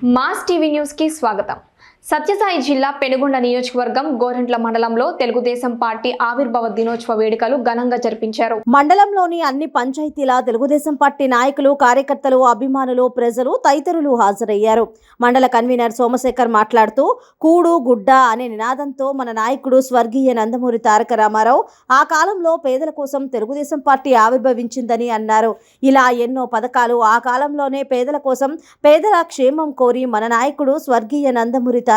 Mass TV news కి స్వాగతం సత్యసాయి జిల్లా పెనుగొండ నియోజకవర్గం గోరంట్ల మండలంలో తెలుగుదేశం పార్టీ ఆవిర్భావ దినోత్సవ వేడుకలు ఘనంగా జరిపించారు. మండలంలోని అన్ని పంచాయతీల తెలుగుదేశం పార్టీ నాయకులు కార్యకర్తలు అభిమానులు ప్రజలు తదితరులు హాజరయ్యారు. మండల కన్వీనర్ సోమశేఖర్ మాట్లాడుతూ కూడు గుడ్డ అనే నినాదంతో మన నాయకుడు స్వర్గీయ నందమూరి తారక రామారావు ఆ కాలంలో పేదల కోసం తెలుగుదేశం పార్టీ ఆవిర్భవించిందని అన్నారు. ఇలా ఎన్నో పథకాలు ఆ కాలంలోనే పేదల కోసం పేదల క్షేమం కోరి మన నాయకుడు స్వర్గీయ నందమూరి తారక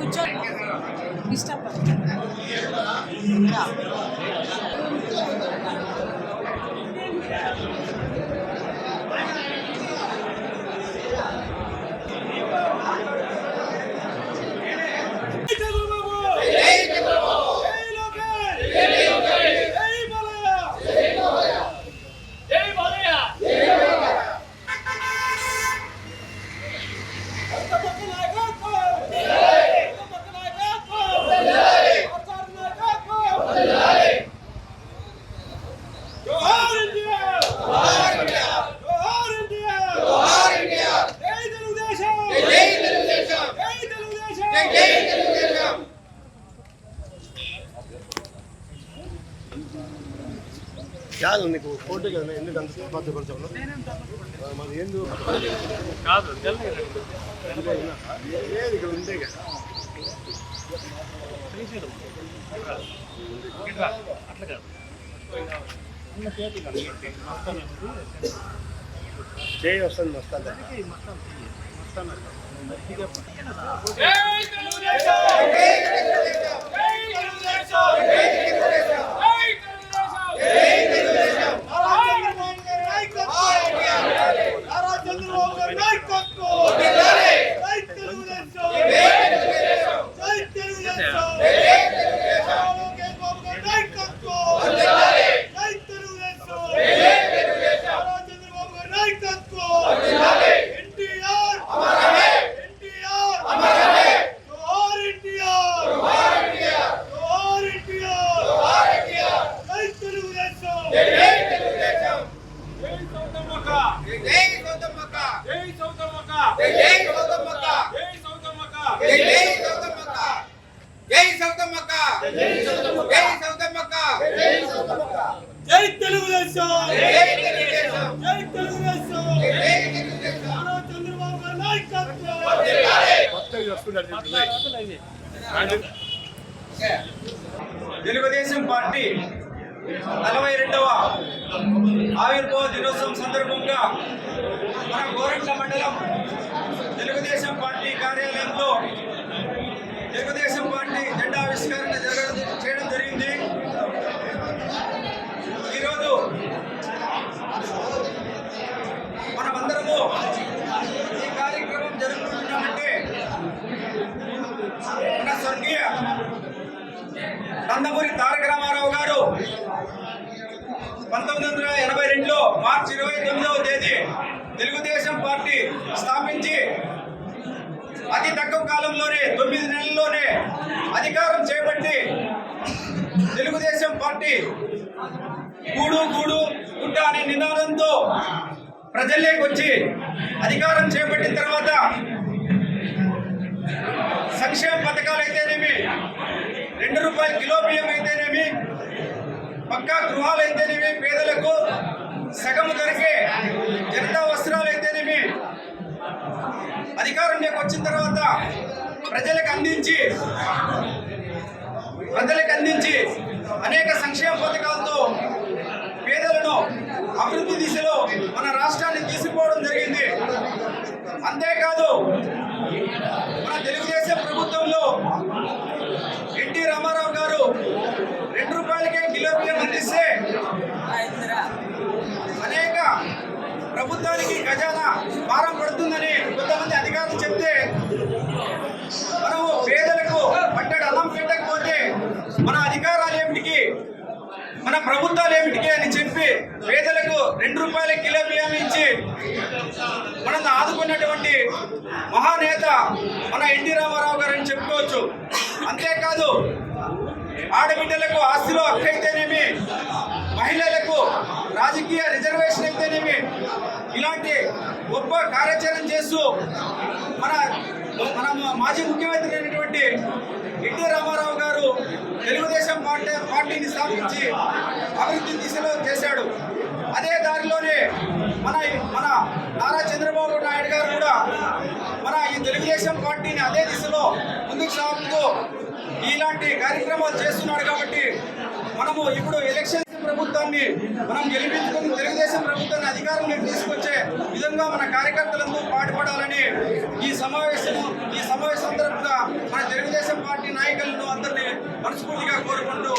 కూర్చో డిస్టర్బ్ Let's go. కాదు నీకు ఫోటో కదా ఎందుకు అంత బాధ్యత కొంచెం మరి ఎందుకు కాదు లేదు ఇక్కడ ఉంటే కదా అట్లా కాదు చేయి వస్తుంది మస్తాను. మస్తాను మస్తాను తెలుగుదేశం. పార్టీ నలభై రెండవ ఆవిర్భావ దినోత్సవం సందర్భంగా మన గోరంట మండలం తెలుగుదేశం పార్టీ కార్యాలయంలో తెలుగుదేశం పార్టీ ఆవిష్కరణ జరగడం చేయడం జరిగింది. ఈరోజు మనమందరము ఈ కార్యక్రమం జరుపుకుంటున్నామంటే మన స్వర్గీయ నందమూరి తారక రామారావు గారు పంతొమ్మిది వందల ఎనభై రెండులో మార్చి ఇరవై తొమ్మిదవ తేదీ తెలుగుదేశం పార్టీ స్థాపించి అతి తక్కువ కాలంలోనే తొమ్మిది నెలల్లోనే అధికారం చేపట్టి తెలుగుదేశం పార్టీ గూడు గూడు గుడ్డ అనే నినాదంతో ప్రజల్లోకి వచ్చి అధికారం చేపట్టిన తర్వాత సంక్షేమ పథకాలు అయితేనేమి రెండు రూపాయల కిలో బియ్యం అయితేనేమి పక్కా గృహాలు అయితేనేమి పేదలకు సగము ధరకే జనతా వస్త్రాలు అయితేనేమి అధికారంలోకి వచ్చిన తర్వాత ప్రజలకు అందించి ప్రజలకు అందించి అనేక సంక్షేమ పథకాలతో పేదలను అభివృద్ధి దిశలో మన రాష్ట్రాన్ని తీసుకుపోవడం జరిగింది. అంతేకాదు మన తెలుగుదేశం ప్రభుత్వంలో ఎన్టీ రామారావు గారు రెండు రూపాయలకే కిలో బియ్యం అందిస్తే అనేక ప్రభుత్వానికి ఖజానా భారం ప్రభుత్వాలు ఏమిటికి అని చెప్పి పేదలకు రెండు రూపాయల కిలో బియ్యం ఇచ్చి మనం ఆదుకున్నటువంటి మహానేత మన ఎన్టీ రామారావు గారు అని చెప్పుకోవచ్చు. అంతేకాదు ఆడబిడ్డలకు ఆస్తిలో హక్కు అయితేనేమి మహిళలకు రాజకీయ రిజర్వేషన్ అయితేనేమి ఇలాంటి గొప్ప కార్యాచరణ చేస్తూ మన మన మాజీ ముఖ్యమంత్రి అయినటువంటి ఎన్టీ రామారావు గారు తెలుగుదేశం పార్టీ పార్టీని స్థాపించి అభివృద్ధి దిశలో చేశాడు. అదే దారిలోనే మన మన నారా చంద్రబాబు నాయుడు గారు కూడా మన ఈ తెలుగుదేశం పార్టీని అదే దిశలో ముందుకు సాగుతూ ఇలాంటి కార్యక్రమాలు చేస్తున్నాడు కాబట్టి మనము ఇప్పుడు ఎలక్షన్ ప్రభుత్వాన్ని మనం గెలిపించుకుని తెలుగుదేశం ప్రభుత్వాన్ని అధికారంలోకి తీసుకొచ్చే విధంగా మన కార్యకర్తలందరూ పాటుపడాలని ఈ సమావేశం ఈ సమావేశం సందర్భంగా మన తెలుగుదేశం పార్టీ నాయకులను అందరినీ మనస్ఫూర్తిగా కోరుకుంటూ